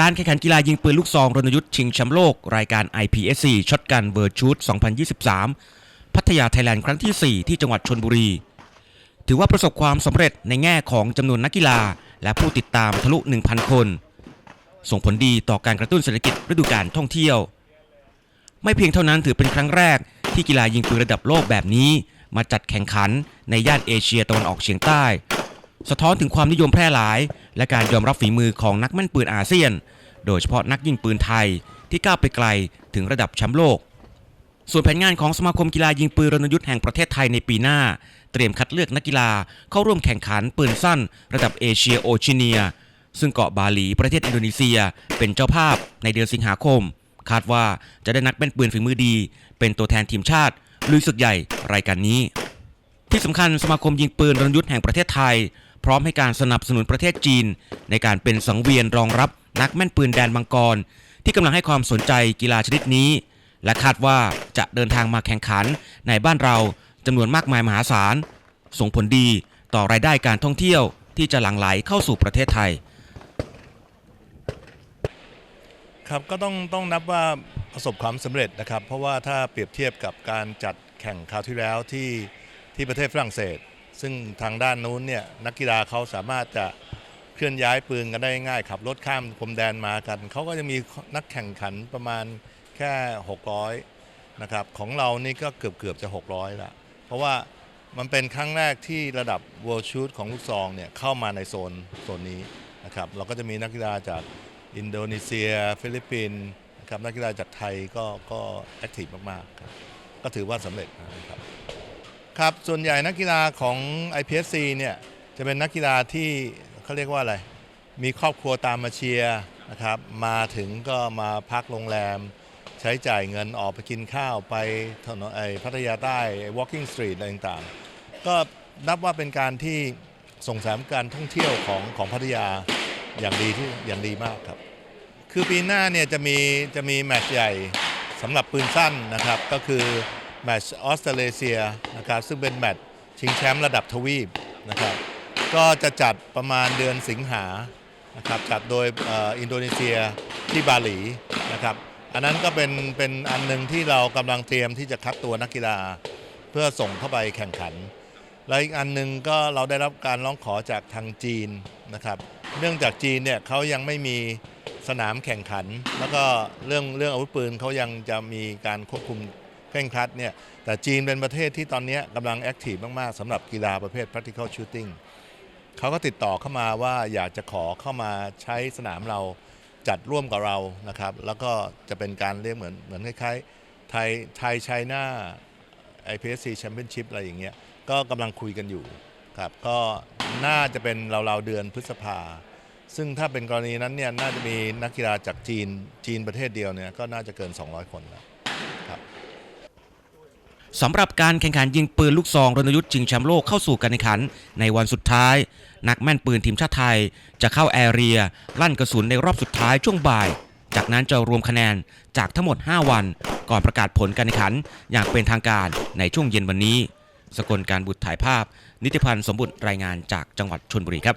การแข่งขันกีฬายิงปืนลูกซองรณยุทธ์ชิงแชมป์โลก รายการ IPSC ช็อตกันเวิร์ชูด2023 พัทยาไทยแลนด์ครั้งที่ 4 ที่จังหวัดชนบุรี ถือว่าประสบความสำเร็จในแง่ของจำนวนนักกีฬา และผู้ติดตามทะลุ 1,000 คน ส่งผลดีต่อการกระตุ้นเศรษฐกิจฤดูการท่องเที่ยว ไม่เพียงเท่านั้นถือเป็นครั้งแรกที่กีฬายิงปืนระดับโลกแบบนี้ มาจัดแข่งขันในย่านเอเชียตะวันออกเฉียงใต้ สะท้อนถึงความนิยมแพร่หลาย และการยอมรับฝีมือของนักแม่นปืนอาเซียน โดยเฉพาะนักยิงปืนไทยที่ก้าวไปไกลถึงระดับแชมป์โลก ส่วนแผนงานของสมาคมกีฬายิงปืนรณยุทธ์แห่งประเทศไทยในปีหน้า เตรียมคัดเลือกนักกีฬาเข้าร่วมแข่งขันปืนสั้น ระดับเอเชียโอชียเนีย ซึ่งเกาะบาหลีประเทศอินโดนีเซีย เป็นเจ้าภาพในเดือนสิงหาคม คาดว่าจะได้นักเป็นปืนฝีมือดี เป็นตัวแทนทีมชาติลุยศึกใหญ่รายการนี้ ที่สำคัญสมาคมยิงปืนรณยุทธ์แห่งประเทศไทย พร้อมให้การสนับสนุนประเทศจีน ในการเป็นสังเวียนรองรับนักแม่นปืนแดนมังกร ที่กำลังให้ความสนใจกีฬาชนิดนี้ และคาดว่าจะเดินทางมาแข่งขันในบ้านเราจำนวนมากมายมหาศาล ส่งผลดีต่อรายได้การท่องเที่ยวที่จะหลั่งไหลเข้าสู่ประเทศไทย ครับก็ต้องต้องนับว่าประสบความสำเร็จนะครับ เพราะว่าถ้าเปรียบเทียบกับการจัดแข่งคราวที่แล้วที่ที่ประเทศฝรั่งเศส ซึ่งทางด้านนู้นเนี่ยนักกีฬาเขาสามารถจะเคลื่อนย้ายปืนกันได้ง่ายขับรถข้ามพรมแดนมากัน เขาก็จะมีนักแข่งขันประมาณแค่ 600นะครับของเรานี่ก็เกือบเกือบจะ 600ละเพราะว่ามันเป็นครั้งแรกที่ระดับ World Shoot ของลูกซองเนี่ยเข้ามาในโซนโซนนี้นะครับเราก็จะมีนักกีฬาจากอินโดนีเซีย ฟิลิปปินส์นะครับนักกีฬาจากไทยก็ก็แอคทีฟมากๆครับก็ถือว่าสำเร็จนะครับ ครับ ส่วนใหญ่นักกีฬาของ IPSC เนี่ยจะเป็นนักกีฬาที่เขาเรียกว่าอะไร มีครอบครัวตามมาเชียร์นะครับ มาถึงก็มาพักโรงแรม ใช้จ่ายเงินออกไปกินข้าวไปถนนไอ้พัทยาใต้ไอ้ walking street อะไรต่างๆ ก็นับว่าเป็นการที่ส่งเสริมการท่องเที่ยวของของพัทยาอย่างดีที่อย่างดีมากครับ คือปีหน้าเนี่ยจะมีจะมีแมตช์ใหญ่สำหรับปืนสั้นนะครับ ก็คือ แมตช์ออสเตรเลเซียนะครับซึ่งเป็นแมตช์ชิงแชมป์ระดับทวีปนะครับก็จะจัดประมาณเดือนสิงหานะครับจัดโดยอ,อินโดนีเซียที่บาหลีนะครับอันนั้นก็เป็นเป็นอันหนึ่งที่เรากำลังเตรียมที่จะคัดตัวนักกีฬา เพื่อส่งเข้าไปแข่งขัน และอีกอันหนึ่งก็เราได้รับการร้องขอจากทางจีนนะครับเนื่องจากจีนเนี่ยเขายังไม่มีสนามแข่งขัน แล้วก็เรื่องเรื่องอาวุธปืนเขายังจะมีการควบคุม ร่งครัดเนี่ยแต่จีนเป็นประเทศที่ตอนนี้กำลังแอคทีฟมาก ๆสำหรับกีฬาประเภท practical shooting เขาก็ติดต่อเข้ามาว่าอยากจะขอเข้ามาใช้สนามเราจัดร่วมกับเรานะครับ แล้วก็จะเป็นการเรียกเหมือนเหมือนคล้ายๆไทยไทยไชน่า IPSC Championship อะไรอย่างเงี้ยก็กำลังคุยกันอยู่ครับก็น่าจะเป็นราวๆเดือนพฤษภา ซึ่งถ้าเป็นกรณีนั้นเนี่ยน่าจะมีนักกีฬาจากจีนจีนประเทศเดียวเนี่ยก็น่าจะเกิน 200 คนแล้วครับ สำหรับการแข่งขันยิงปืนลูกซองรณยุทธ์ชิงแชมป์โลกเข้าสู่การแข่งขัน ในวันสุดท้าย นักแม่นปืนทีมชาติไทย จะเข้าแอเรีย ลั่นกระสุนในรอบสุดท้ายช่วงบ่าย จากนั้นจะรวมคะแนนจากทั้งหมด 5 วัน ก่อนประกาศผลการแข่งขันอย่างเป็นทางการในช่วงเย็นวันนี้ สกลการบุตรถ่ายภาพ นิติพันธ์สมบุตรรายงานจากจังหวัดชนบุรีครับ